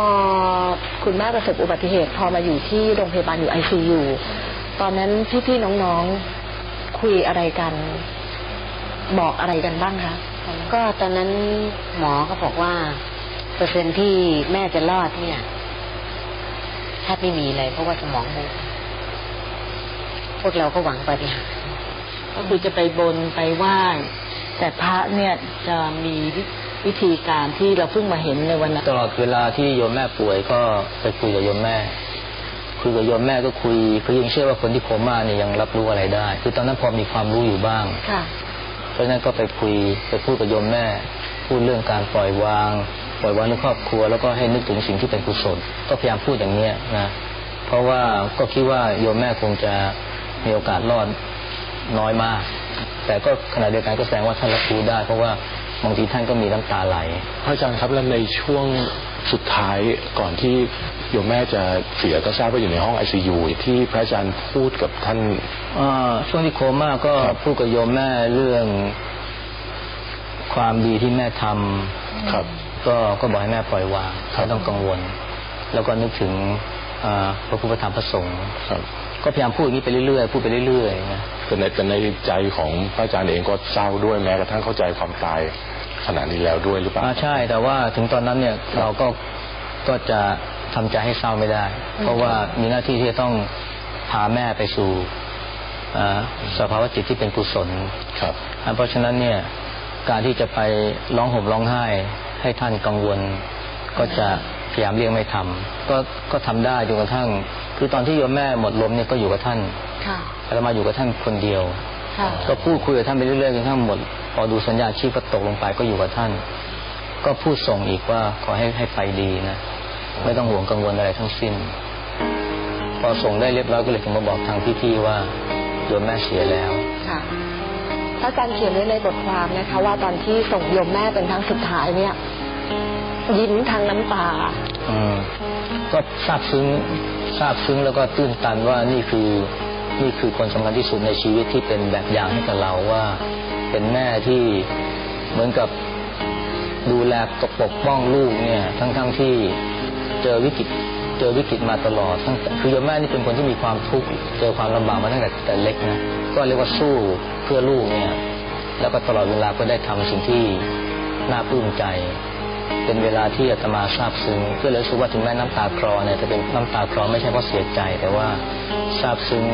อคุณแม่ประสบอุบัติเหตุ พอมาอยู่ที่โรงพยาบาลอยู่ไอซียูตอนนั้นพี่ๆน้องๆคุยอะไรกัน บอกอะไรกันบ้างคะก็ตอนนั้นหมอก็บอกว่า เปอร์เซ็นต์ที่แม่จะรอดเนี่ยแทบไม่มีเลยเพราะว่าสมองบวมพวกเราก็หวังปาฏิหาริย์ก็คือจะไปบนไปไหว้แต่พระเนี่ยจะมี วิธีการที่เราเพิ่งมาเห็นในวันนั้นตลอดเวลาที่โยมแม่ป่วยก็ไปคุยกับโยมแม่คุยกับโยมแม่ก็คุยคือยังเชื่อว่าคนที่โคม่าเนี่ยยังรับรู้อะไรได้ คือตอนนั้นพอมีความรู้อยู่บ้างค่ะเพราะฉะนั้นก็ไปคุยไปพูดกับโยมแม่ พูดเรื่องการปล่อยวาง ปล่อยวางในครอบครัว แล้วก็ให้นึกถึงสิ่งที่เป็นกุศลก็พยายามพูดอย่างเนี้ยนะเพราะว่าก็คิดว่าโยมแม่คงจะมีโอกาสรอดน้อยมาก แต่ก็ขณะเดียวกันก็แสดงว่าท่านรับรู้ได้ เพราะว่า บางทีท่านก็มีน้ำตาไหลพระอาจารย์ครับแล้วในช่วงสุดท้ายก่อนที่โยมแม่จะเสียก็ทราบว่าอยู่ในห้องไอซียูที่พระอาจารย์พูดกับท่านอ่าช่วงที่โคม่าก็ครับพูดกับโยมแม่เรื่องความดีที่แม่ทำครับ ก็ก็บอกให้แม่ปล่อย วางไม่ต้องกังวล แล้วก็นึกถึงอ่า พระพุทธธรรมพระสงฆ์ครับก็พยายามพูดอย่างนี้ไปเรื่อยๆพูดไปเรื่อยๆนะแต่ในแต่ในใจของพระอาจารย์เองก็เศร้าด้วยแม้กระทั่งเข้าใจความตายขนาดนี้แล้วด้วยหรือเปล่าอ่าใช่ แต่ว่าถึงตอนนั้นเนี่ยเราก็ก็จะทำใจให้เศร้าไม่ได้ เพราะว่ามีหน้าที่ที่จะต้องพาแม่ไปสู่อ่าสภาวะจิตที่เป็นกุศลครับอ่าเพราะฉะนั้นเนี่ยการที่จะไปร้องห่มร้องไห้ให้ท่านกังวลก็จะ พยายามเลี่ยงไม่ทำก็ก็ทำได้จนกระทั่ง คือตอนที่โยมแม่หมดลมเนี่ยก็อยู่กับท่านค่ะเรามาอยู่กับท่านคนเดียวค่ะก็พูดคุยกับท่านไปเรื่อยๆจนกระทั่งหมดพอดูสัญญาณชีพก็ตกลงไปก็อยู่กับท่าน ก็พูดส่งอีกว่าขอให้ให้ไปดีนะไม่ต้องห่วงกังวลอะไรทั้งสิ้น พอส่งได้เรียบร้อยก็เลยถึงมาบอกทางพี่ๆว่าโยมแม่เสียแล้วค่ะพระอาจารย์เขียนไว้ในบทความนะคะ ว่าตอนที่ส่งโยมแม่เป็นครั้งสุดท้ายเนี่ย ยิ้มทางน้ำตาอืม ก็ซาบซึ้งซาบซึ้งแล้วก็ตื้นตันว่านี่คือนี่คือคนสำคัญที่สุดในชีวิตที่เป็นแบบอย่างให้กับเราว่า เป็นแม่ที่เหมือนกับดูแลกปกป้องลูกเนี่ย ทั้งๆทที่เจอวิกฤตเจอวิกฤตมาตลอดตั้งแต่คือโยมแม่นี่เป็นคนที่มีความทุกข์เจอความลำบากมาตั้งแต่แต่เล็กนะก็เรียกว่าสู้เพื่อลูกเนี่ย แล้วก็ตลอดเวลาก็ได้ทำสิ่งที่น่าปลื้มใจ เป็นเวลาที่อาตมาซาบซึ้งก็เลยรู้สึกว่าถึงแม้น้ำตาคลอเนี่ยจะเป็นน้ำตาคลอไม่ใช่เพราะเสียใจ แต่ว่าซาบซึ้ง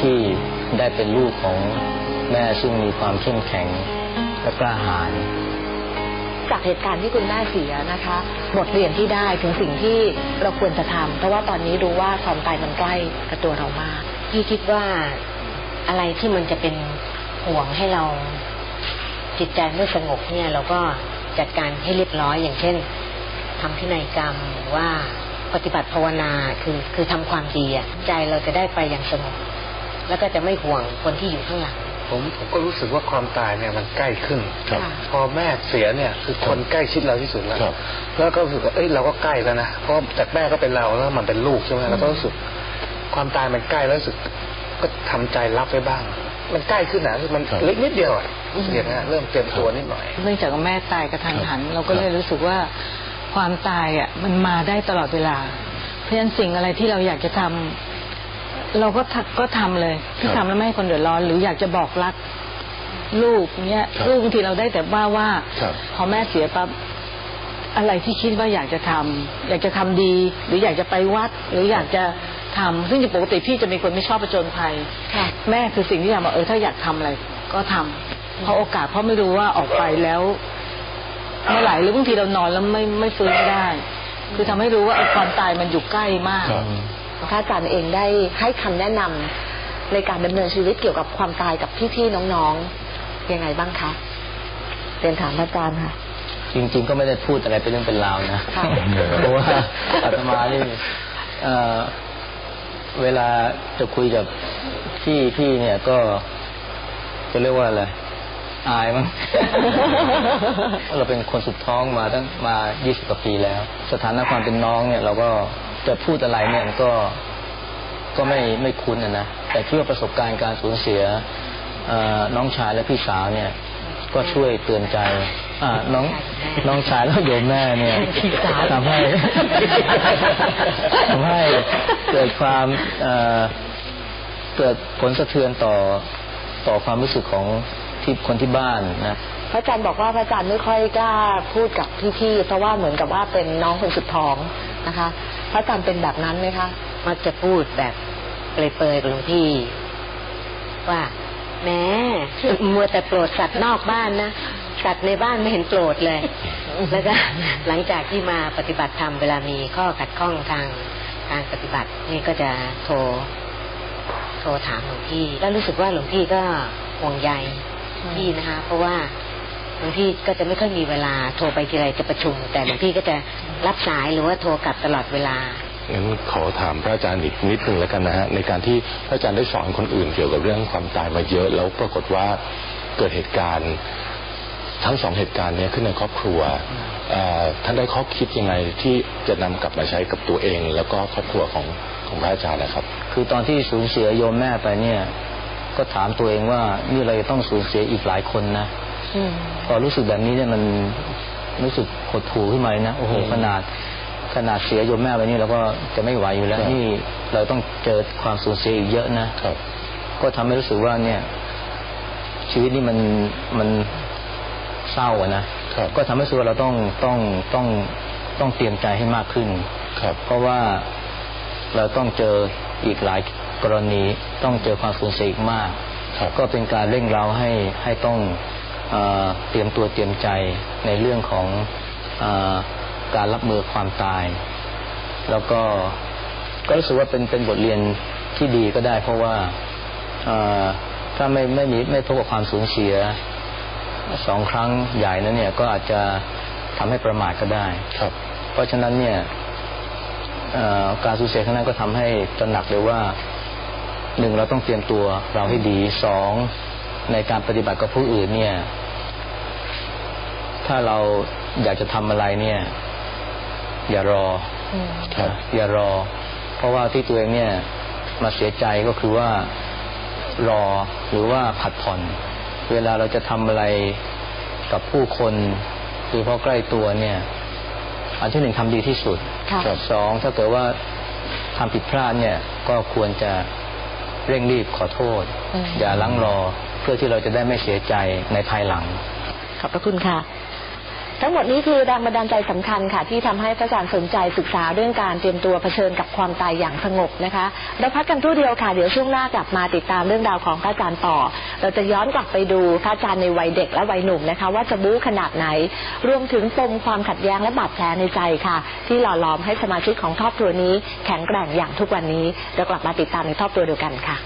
ที่ได้เป็นลูกของแม่ซึ่งมีความเข้มแข็งและกล้าหาญจากเหตุการณ์ที่คุณแม่เสียนะคะบทเรียนที่ได้ถึงสิ่งที่เราควรจะทำเพราะว่าตอนนี้รู้ว่าความตายมันใกล้กับตัวเรามากพี่คิดว่าอะไรที่มันจะเป็นห่วงให้เราจิตใจไม่สงบเนี่ยเราก็ จัดการให้เรียบร้อย อย่างเช่นทำพินัยกรรมหรือว่าปฏิบัติภาวนาคือคือทำความดีอะใจเราจะได้ไปอย่างสงบแล้วก็จะไม่ห่วงคนที่อยู่ข้างหลังผมผมก็รู้สึกว่าความตายเนี่ยมันใกล้ขึ้นครับค่ะพอแม่เสียเนี่ยคือคนใกล้ชิดเราที่สุดแล้วครับแล้วก็รู้สึกว่าเอ้ยเราก็ใกล้แล้วนะเพราะจากแม่ก็เป็นเราแล้วมันเป็นลูกใช่ไหมเราก็รู้สึกความตายมันใกล้แล้วรู้สึกก็ทำใจรับไว้บ้าง มันใกล้ขึ้นนะมันครับเล็กนิดเดียวอะรู้สึกอย่างนั้นเริ่มเตรียมตัวนิดหน่อย เนื่องจากว่าแม่ตายกระทันหัน เราก็เลยรู้สึกว่าความตายอะมันมาได้ตลอดเวลา เพราะฉะนั้นสิ่งอะไรที่เราอยากจะทำเราก็ทำก็ทำเลยที่ครับทำแล้วไม่ให้คนเดือดร้อน หรืออยากจะบอกรักลูกเนี้ยครับลูกบางทีเราได้แต่ว่าว่าครับพอแม่เสียปั๊บอะไรที่คิดว่าอยากจะทำอยากจะทำดี หรืออยากจะไปวัด หรืออยากจะ ทำซึ่งปกติพี่จะเป็นคนไม่ชอบประจนภัยค่ะแม่คือสิ่งที่อยากบอกเออถ้าอยากทำอะไรก็ทำเพราะโอกาสเพราะไม่รู้ว่าออกไปแล้วเมื่อไหร่หรือบางทีเรานอนแล้วไม่ไม่ฟื้นไม่ได้ คือทำให้รู้ว่าไอ้ความตายมันอยู่ใกล้มากครับพระอาจารย์เองได้ให้คำแนะนำในการดำเนินชีวิตเกี่ยวกับความตายกับพี่ๆน้องๆยังไงบ้างคะเรียนถามพระอาจารย์ค่ะจริง ๆ ก็ไม่ได้พูดอะไรเป็นเรื่องเป็นราวนะค่ะเพราะว่าอาตมานี่ เอ่อเวลาจะคุยกับพี่พี่เนี่ยก็จะเรียกว่าอะไรอายมั้ง เราเป็นคนสุดท้องมาตั้งมา 20 กว่าปีแล้ว สถานะความเป็นน้องเนี่ย เราก็จะพูดอะไรเนี่ยมันก็ก็ไม่ไม่คุ้นนะนะ แต่คิดว่าประสบการณ์การสูญเสียเอ่อน้องชายและพี่สาวเนี่ย ก็ช่วยเตือนใจอ่า น้องน้องชายแล้วโยมแม่เนี่ยพี่สาวทำให้ทำให้เกิดความเอ่อเกิดผลสะเทือนต่อต่อความรู้สึกของที่คนที่บ้านนะพระอาจารย์บอกว่าพระอาจารย์ไม่ค่อยกล้าพูดกับพี่ๆเพราะว่าเหมือนกับว่าเป็นน้องคนสุดท้องนะคะ พระอาจารย์เป็นแบบนั้นไหมคะมักจะพูดแบบเปรยๆกับหลวงพี่ ว่าแหม้มัวแต่โปรดสัตว์นอกบ้านนะ สัตว์ในบ้านไม่เห็นโปรดเลย แล้วก็หลังจากที่มาปฏิบัติธรรมเวลามีข้อขัดข้องทางการปฏิบัตินี่ก็จะโทรโทรถามหลวงพี่ แล้วรู้สึกว่าหลวงพี่ก็ห่วงใยพี่นะคะ เพราะว่าหลวงพี่ก็จะไม่ค่อยมีเวลาโทรไปทีไรจะประชุม แต่หลวงพี่ก็จะรับสายหรือว่าโทรกลับตลอดเวลางั้นขอถามพระอาจารย์อีกนิดหนึ่งแล้วกันนะฮะในการที่พระอาจารย์ได้สอนคนอื่นเกี่ยวกับเรื่องความตายมาเยอะ แล้วปรากฏว่าเกิดเหตุการณ์ ทั้งสองเหตุการณ์เนี้ขึ้นในครอบครัวเอ่อท่านได้ข้อคิดยังไงที่จะนำกลับมาใช้กับตัวเอง แล้วก็ครอบครัวของของพระอาจารย์นะครับ คือตอนที่สูญเสียโยมแม่ไปเนี่ย ก็ถามตัวเองว่านี่เราจะต้องสูญเสียอีกหลายคนนะอืมพอรู้สึกแบบนี้เนี่ยมันรู้สึกหดหู่ขึ้นมาเลยนะโอ้โหอืมขนาดขนาดเสียโยมแม่ไปนี่เราก็จะไม่ไหวอยู่แล้วครับนี่เราต้องเจอความสูญเสียอีกเยอะนะครับ ก็ทำให้รู้สึกว่าเนี่ย ชีวิตนี่มันมัน เศร้าอะนะครับก็ทำให้รู้สึกว่าเราต้องต้องต้องต้องเตรียมใจให้มากขึ้นครับ เพราะว่าเราต้องเจออีกหลายกรณีต้องเจอความสูญเสียอีกมากครับก็เป็นการเร่งเราให้ให้ต้องเออเตรียมตัวเตรียมใจในเรื่องของเออการรับมือความตาย แล้วก็ก็รู้สึกว่าเป็นเป็นบทเรียนที่ดีก็ได้ เพราะว่าเอ่อถ้าไม่ไม่มีไม่พบกับความสูญเสีย สองครั้งใหญ่นั้นเนี่ยก็อาจจะทำให้ประมาทก็ได้ครับ เพราะฉะนั้นเนี่ยเอ่อการสูญเสียครั้งนั้นก็ทำให้ตระหนักเลยว่าหนึ่งเราต้องเตรียมตัวเราให้ดีสองในการปฏิบัติกับผู้อื่นเนี่ย ถ้าเราอยากจะทำอะไรเนี่ย อย่ารออืมครับอย่ารอ เพราะว่าที่ตัวเองเนี่ยมาเสียใจก็คือว่ารอหรือว่าผัดผ่อน เวลาเราจะทำอะไรกับผู้คนหรือเพราะใกล้ตัวเนี่ย อันที่หนึ่งทำดีที่สุดค่ะครับสองถ้าเกิดว่าทำผิดพลาดเนี่ยก็ควรจะเร่งรีบขอโทษอืมอย่าลังรอเพื่อที่เราจะได้ไม่เสียใจในภายหลัง ขอบพระคุณค่ะ ทั้งหมดนี้คือแรงบันดาลใจสำคัญค่ะ ที่ทำให้พระอาจารย์สนใจศึกษาเรื่องการเตรียมตัวเผชิญกับความตายอย่างสงบนะคะ เราพักกันครู่เดียวค่ะ เดี๋ยวช่วงหน้ากลับมาติดตามเรื่องราวของพระอาจารย์ต่อ เราจะย้อนกลับไปดูพระอาจารย์ในวัยเด็กและวัยหนุ่มนะคะ ว่าจะบู๊ขนาดไหน รวมถึงปมความขัดแย้งและบาดแผลในใจค่ะ ที่หล่อหลอมให้สมาชิกของครอบครัวนี้ แข็งแกร่งอย่างทุกวันนี้เดี๋ยวกลับมาติดตามในครอบครัวเดียวกันค่ะ